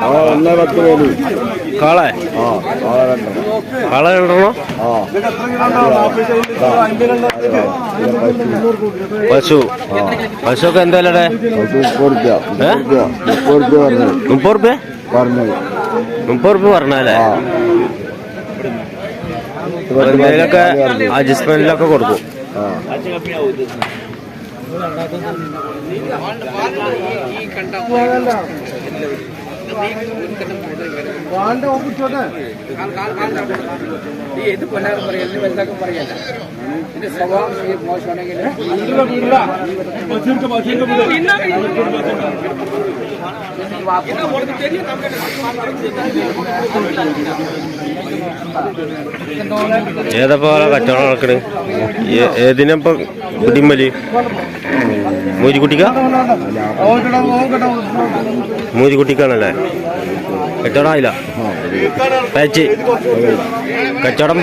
അവൻ ഒന്നേ പത്ത് പേര്? കാളെ. ആ അവൻ രണ്ടെണ്ണം കാളെ രണ്ടെണ്ണോ. ആ. പശു. പശു ഒക്കെ എന്തായാലേ പത്ത് മുപ്പത് റുപ്യ. പറഞ്ഞത് മുപ്പത് റുപ്യ? മുപ്പത് പറഞ്ഞത് റുപ്യ പറഞ്ഞല്ലേ ആ. എന്തെങ്കിലുമൊക്കെ അഡ്ജസ്റ്റ്മെന്റിലൊക്കെ കൊടുക്കും ആ ഏത് കൊല്ലാറും പറയല്ല വലുതാക്കും പറയല്ല ഇതിന്റെ സ്വഭാവം മോശമാണെങ്കിൽ ഏതപ്പോ കച്ചവടം നടക്കണ് ഏ- ഏതിനപ്പം കുടിമലി മൂജിക്കുട്ടിക്ക പേച്ച്. കച്ചവടം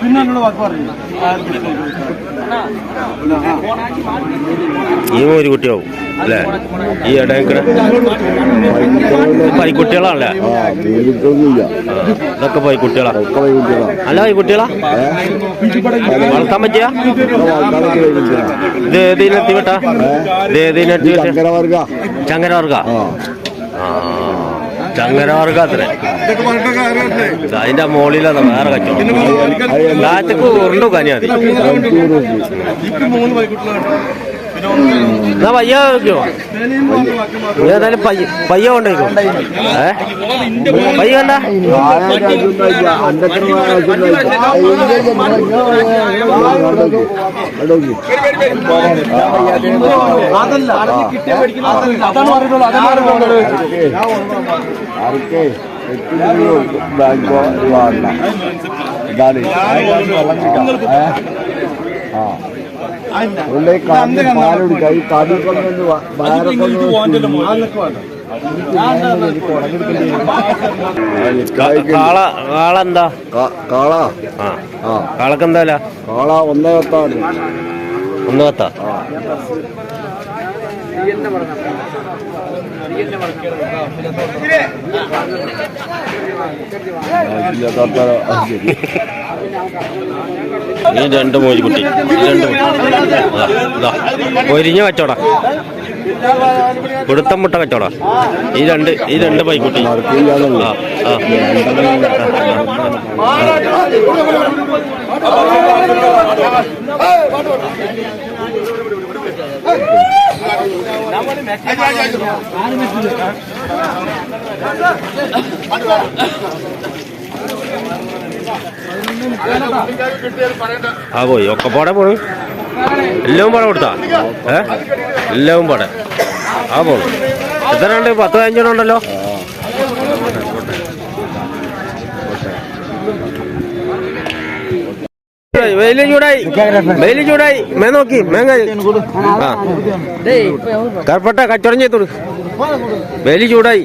പിന്നെ തയ്ച്ച് വാക്ക് പാളി ഈ കുട്ടിയാവും അല്ലേ? ഈ ഇടയ്ക്കണ പൈക്കുട്ടികളാണല്ലേ? ഇതൊക്കെ പൈക്കുട്ടികളാ. അല്ല പൈക്കുട്ടികളാ? വളർത്താൻ പറ്റിയ? ഇത് ഏതിനെത്തി വിട്ടാ ഇത് ഏതിനെത്തി ചങ്ങരവർഗ ആ. അത്രേ അതിന്റെ മുകളിലാണ് വേറെ കച്ചവടം. കാറ്റക്ക് ഉരുണ്ടു കനിയാതി എന്നാ പയ്യ നീ ഏതായാലും പയ്യ പയ്യ കൊണ്ടേക്കോ ഏ പയ്യ കണ്ട ആ ഉള്ളേ കാലിന് പാലുണ്ട് ഈ കൊണ്ടു കാള കാള എന്താ കാള ആ. ആ. കാളക്ക് എന്താ കാള ഒന്നേ പത്താണ് ഒന്ന് പത്താ? ഈ രണ്ട് മോജിക്കുട്ടി. രണ്ട്. പൊരിഞ്ഞ കച്ചവട. കൊടുത്തം മുട്ട കച്ചവട. ഈ രണ്ട് ഈ രണ്ട് പൈക്കുട്ടി. ആ. ആ പോയി ഒക്കെ പാടെ പോണു? എല്ലാം പാടെ കൊടുത്താ? ഏ? എല്ലാം പാടെ. ആ പോണു എത്ര ഉണ്ട്? പത്ത് പതിനഞ്ചെണ്ണം ഉണ്ടല്ലോ? വെയിലും ചൂടായി. വെയിലും ചൂടായി. മേ നോക്കി മേങ്ങ ആ. കർപ്പട്ട കച്ചവടം ചെയ്തോളൂ വെയിൽ ചൂടായി.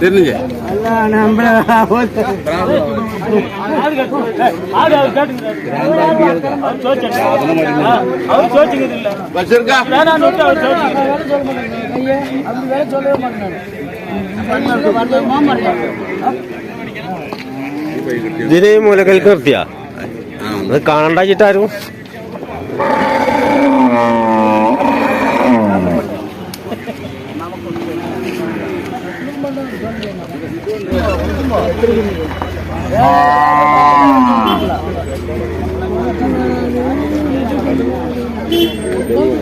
തരുന്നില്ലേ ഇതിന് മൂലക്കൽക്ക് നിർത്തിയാ അത് കാണണ്ടാച്ചിട്ടാരും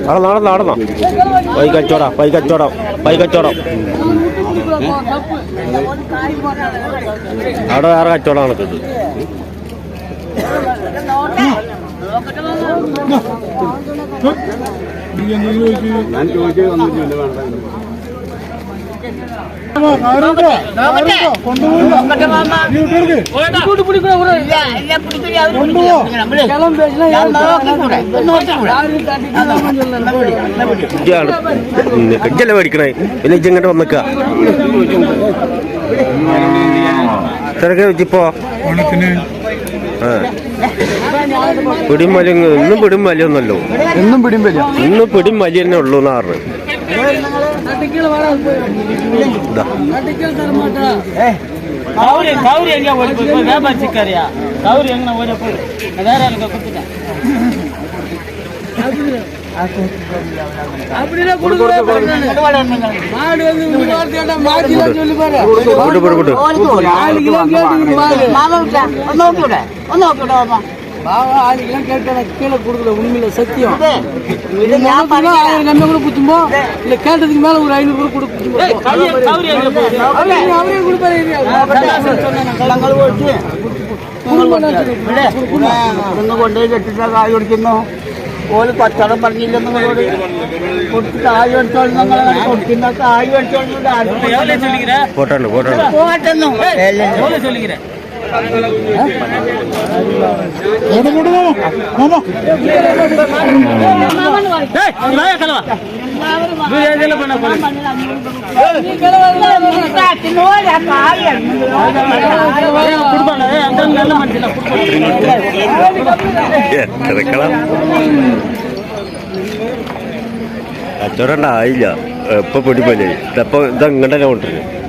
നടന്നോ നടന്നോ നടന്നോ. പൈ കച്ചവടം പൈ കച്ചവടം പൈ കച്ചവടം. അവിടെ വേറെ കച്ചവടം നടക്കുന്നത് ഞാൻ ചോദിച്ചു വന്നിട്ടില്ല വേണ്ട. ഇജ്ജല്ലേ മേടിക്കണേ. പിന്നെ ഇങ്ങോട്ട് വന്നിക്ക. തിരക്ക് വെച്ചിപ്പോ പിടിയും വലിയ ഇന്നും പിടിയും വലിയൊന്നല്ലോ. ഇന്നും പിടിയും വലിയ. ഇന്ന് പിടിയും വലിയ തന്നെ ഉള്ളൂ നാറ് പറഞ്ഞു கௌரி கௌரி எங்க ஓடி போய் வேப்பா சிக்காரியா கௌரி எங்க ஓடி போய் வேற எனக்கு கொடுத்துட்டேன் அப்படிதான் கொடுக்க மாடு வந்து വിട് വിട് വിട് கீழே கொடுக்கல உண்மையில சத்தியம் இது முன்னூத்தி ஆயிரம் கம்மி கூட குத்தும்போ இல்ல கேட்டதுக்கு மேல ஒரு ஐநூறு கூட கொடுக்க அவரே கொடுப்பாரு നിങ്ങൾ കൊണ്ടുപോയി കെട്ടിട്ട കായ് കൊടുക്കുന്നു ഓല് കച്ചവടം പറഞ്ഞില്ലെന്ന് നിങ്ങളോട് കൊടുത്ത് കായ് മേടിച്ചോളൂ നിങ്ങൾ കൊടുക്കുന്ന കായ് മേടിച്ചോളൂ எவ்வளவு சொல்லிக்கிற അങ്ങോട്ട് ഇങ്ങോട്ട് മാമോ മാമോ കച്ചവടം ഉണ്ടായില്ല എപ്പോ പൊടിപ്പോലെ ഇതപ്പോ ഇത് കൊണ്ടിരുന്നു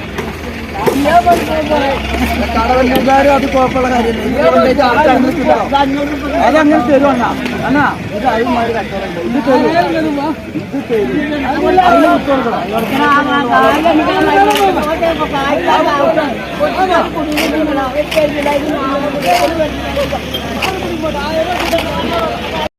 കൊണ്ടിരുന്നു അത് കുഴപ്പമുള്ള കാര്യമില്ല അതങ്ങനെ തരുവണ്ണ അണ്ണാ ഇത് അഴിമാര് കച്ചവടം ഇത് തരും കായ